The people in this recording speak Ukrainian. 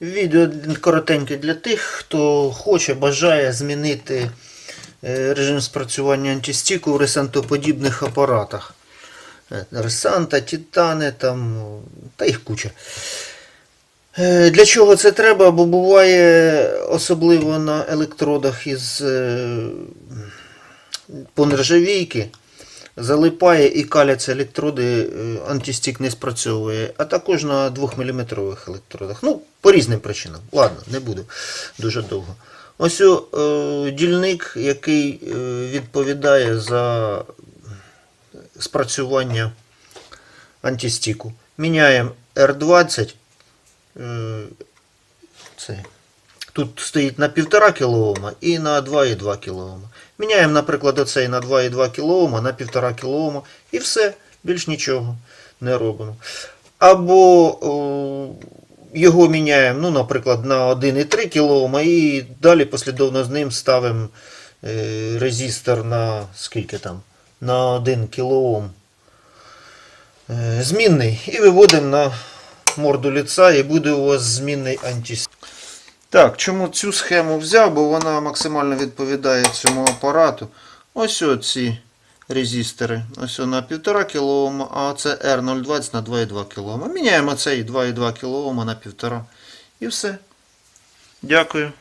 Відео коротеньке для тих, хто хоче, бажає змінити е, режим спрацювання антистіку в ресантоподібних апаратах. Е, Ресанта, Титани, там, та їх куча. Е, Для чого це треба? Бо буває, особливо на електродах із е, по нержавійки, залипає і каляться електроди, е, антистік не спрацьовує, а також на 2-мм електродах. Ну, по різним причинам. Ладно, не буду дуже довго. Ось о, е, дільник, який е, відповідає за спрацювання антистіку. Міняємо R20. Е, це. Тут стоїть на 1,5 кОм і на 2,2 кОм. Міняємо, наприклад, оцей на 2,2 кОм, на 1,5 кОм і все, більш нічого не робимо. Або його міняємо, ну, наприклад, на 1,3 кОм і далі послідовно з ним ставимо е, резистор на скільки там? На 1 кОм е, змінний і виводимо на морду ліца і буде у вас змінний антистік. Так, чому цю схему взяв? Бо вона максимально відповідає цьому апарату. Ось оці резистори. Ось на 1,5 кОм, а це R020 на 2,2 кОм. Міняємо цей 2,2 кОм на 1,5. І все. Дякую.